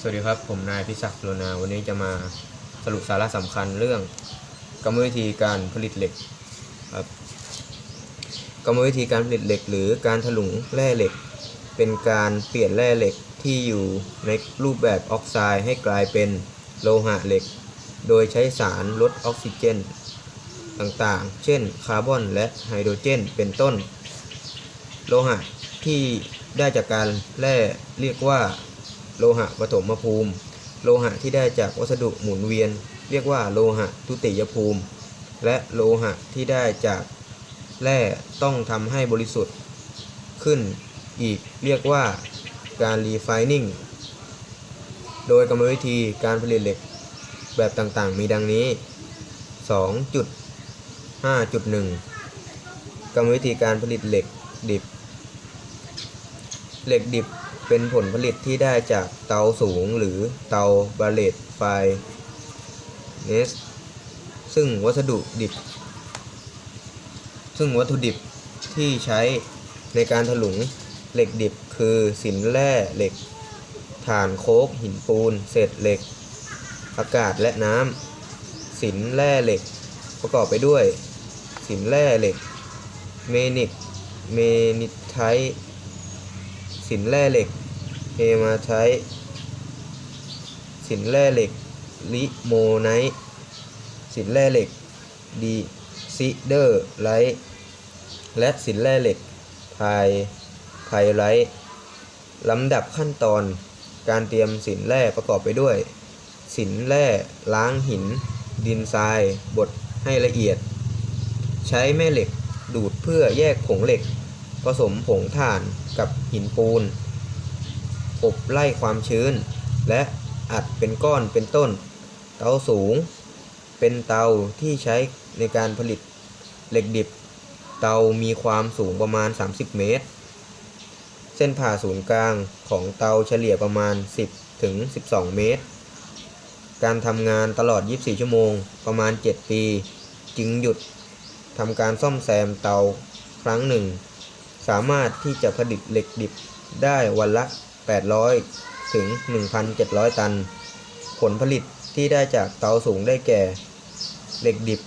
สวัสดีครับ ผมนายพิศักดิ์โลนา วันนี้จะมาสรุปสาระสำคัญเรื่องกรรมวิธีการผลิตเหล็กครับกรรมวิธีการผลิตเหล็ก หรือการถลุงแร่เหล็ก เป็นการเปลี่ยนแร่เหล็กที่อยู่ในรูปแบบออกไซด์ให้กลายเป็นโลหะเหล็ก โดยใช้สารลดออกซิเจน ต่างๆ เช่น คาร์บอนและไฮโดรเจน เป็นต้น โลหะที่ได้จากการแร่เรียกว่า โลหะปฐมภูมิ โลหะที่ได้จากวัสดุหมุนเวียน เรียกว่าโลหะทุติยภูมิ และโลหะที่ได้จากแร่ต้องทำให้บริสุทธิ์ ขึ้นอีกเรียกว่าการรีไฟนิ่งโดยกรรมวิธีการผลิตเหล็กแบบต่างๆ มีดังนี้ 2.5.1 กรรมวิธีการผลิตเหล็กดิบ เหล็กดิบ เป็นผลผลิตที่ได้จากเตาสูงหรือเตาบาเลตไฟเนสซึ่งวัสดุดิบ ซึ่งวัตถุดิบที่ใช้ในการถลุงเหล็กดิบคือสินแร่เหล็กถ่านโคกหินปูน เศษเหล็ก อากาศและน้ำสินแร่เหล็ก ประกอบไปด้วย สินแร่เหล็ก เมนิก เมนิไทต์ สินแร่เหล็กเฮมาไทต์สินแร่เหล็กลิโมไนท์สินแร่เหล็กดีซิเดอร์ไลท์และสินแร่เหล็กไพไพไรท์ลำดับขั้นตอนการเตรียมสินแร่ประกอบไปด้วย สินแร่ล้างหิน ดินทราย บดให้ละเอียด ใช้แม่เหล็กดูดเพื่อแยกผงเหล็ก ผสมผงถ่านกับหินปูน อบไล่ความชื้น และอัดเป็นก้อนเป็นต้น เตาสูง เป็นเตาที่ใช้ในการผลิตเหล็กดิบ เตามีความสูงประมาณ 30 เมตร เส้นผ่าศูนย์กลางของเตาเฉลี่ยประมาณ 10 ถึง 12 เมตร การทำงานตลอด 24 ชั่วโมงประมาณ 7 ปี จึงหยุดทำการซ่อมแซมเตาครั้งหนึ่ง สามารถที่จะผลิตเหล็กดิบได้วันละ 800 ถึง 1,700 ตัน ผลผลิตที่ได้จากเตาสูงได้แก่ เหล็กดิบ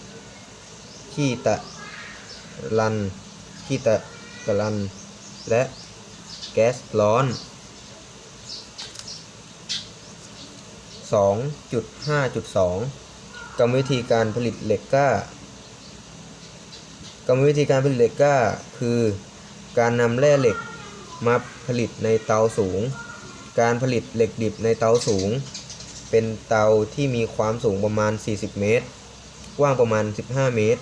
ขี้ตะลันขี้ตะกะลัน และแก๊สร้อน 2.5.2 กรรมวิธีการผลิตเหล็กก้ากรรมวิธีการผลิตเหล็กก้าคือ การนำแร่เหล็กมาผลิตในเตาสูง การผลิตเหล็กดิบในเตาสูง เป็นเตาที่มีความสูงประมาณ 40 เมตร กว้างประมาณ 15 เมตร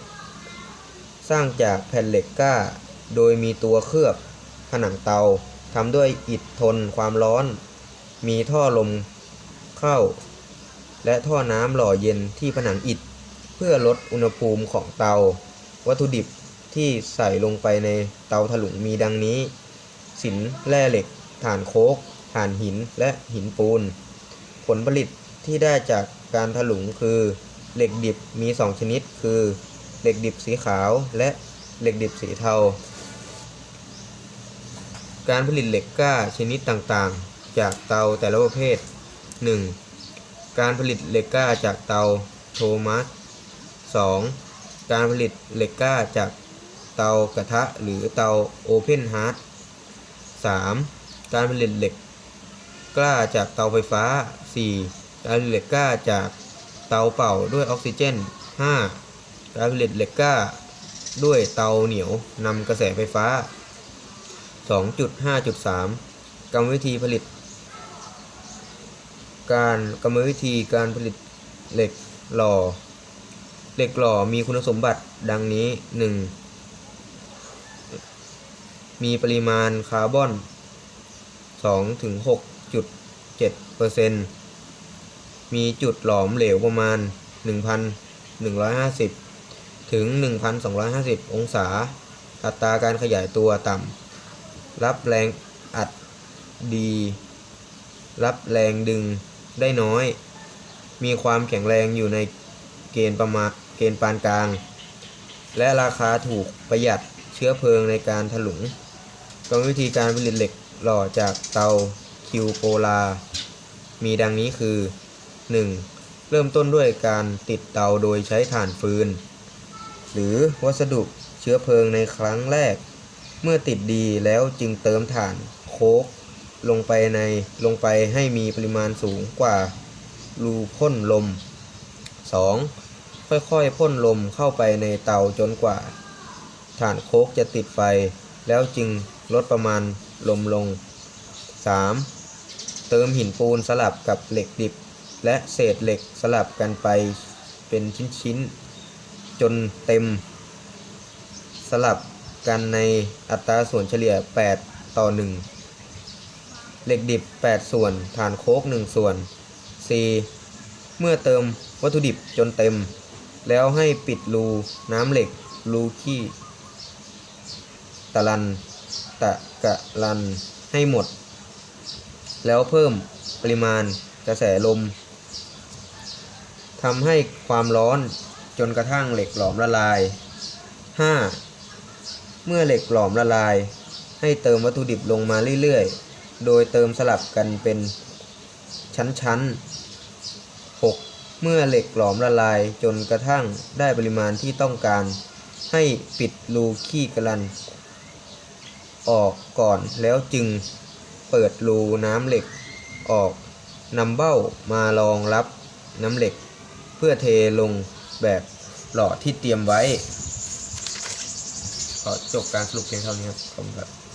สร้างจากแผ่นเหล็กกล้า โดยมีตัวเคลือบผนังเตาทำด้วยอิฐทนความร้อน มีท่อลมเข้า และท่อน้ำหล่อเย็นที่ผนังอิฐ เพื่อลดอุณหภูมิของเตา วัตถุดิบ ที่ใส่ลงไปในเตาถลุงมีดังนี้สินแร่เหล็กถ่านโคกถ่านหินและหินปูน ผลผลิตที่ได้จากการถลุงคือเหล็กดิบมี 2 ชนิด คือเหล็กดิบสีขาวและเหล็กดิบสีเทา การผลิตเหล็กกล้าชนิดต่างๆ จากเตาแต่ละประเภท 1. การผลิตเหล็กกล้าจากเตาโทมัส 2. การผลิตเหล็กกล้าจาก เตากระทะหรือเตาโอเพนฮาร์ด 3. การผลิตเหล็กกล้าจากเตาไฟฟ้า 4. การผลิตเหล็กกล้าจากเตาเป่าด้วยออกซิเจน 5. การผลิตเหล็กกล้าด้วยเตาเหนียวนำกระแสไฟฟ้า 2.5.3 กรรมวิธีผลิต การกรรมวิธีการผลิตเหล็กหล่อ เหล็กหล่อมีคุณสมบัติดังนี้ 1. มีปริมาณคาร์บอน2ถึง6.7เปอร์เซ็นต์มีจุดหลอมเหลวประมาณ 1,150 ถึง 1,250 องศา อัตราการขยายตัวต่ำ รับแรงอัดดี รับแรงดึงได้น้อย มีความแข็งแรงอยู่ในเกณฑ์ประมาณเกณฑ์ปานกลาง และราคาถูกประหยัดเชื้อเพลิงในการถลุง กรรมวิธีการผลิตเหล็กหล่อจากเตาคิวโปลา มีดังนี้คือ 1. เริ่มต้นด้วยการติดเตาโดยใช้ถ่านฟืน หรือวัสดุเชื้อเพลิงในครั้งแรก เมื่อติดดีแล้วจึงเติมถ่านโคกลงไปในลงไปให้มีปริมาณสูงกว่ารูพ่นลม 2. ค่อยๆพ่นลมเข้าไปในเตาจนกว่า ถ่านโคกจะติดไฟแล้วจึง ลดประมาณลมลง 3. เติมหินปูนสลับกับเหล็กดิบ และเศษเหล็กสลับกันไปเป็นชิ้นๆ จนเต็ม สลับกันในอัตราส่วนเฉลี่ย 8 ต่อ 1 เหล็กดิบ 8 ส่วน ฐานโคก1 ส่วน 4. เมื่อเติมวัตถุดิบจนเต็ม แล้วให้ปิดรูน้ำเหล็กรูขี้ตะลัน ตะกะลันให้หมด แล้วเพิ่มปริมาณกระแสลมทำให้ความร้อนจนกระทั่งเหล็กหลอมละลาย 5. เมื่อเหล็กหลอมละลาย ให้เติมวัตถุดิบลงมาเรื่อยๆ โดยเติมสลับกันเป็นชั้นๆ 6. เมื่อเหล็กหลอมละลายจนกระทั่งได้ปริมาณที่ต้องการ ให้ปิดรูขี้กระลัน ออกก่อนแล้วจึงเปิดรูน้ำเหล็กออกนำเบ้ามารองรับน้ำเหล็ก เพื่อเทลงแบบหล่อที่เตรียมไว้ ขอจบการสรุปเพียงเท่านี้ครับ ขอบคุณครับ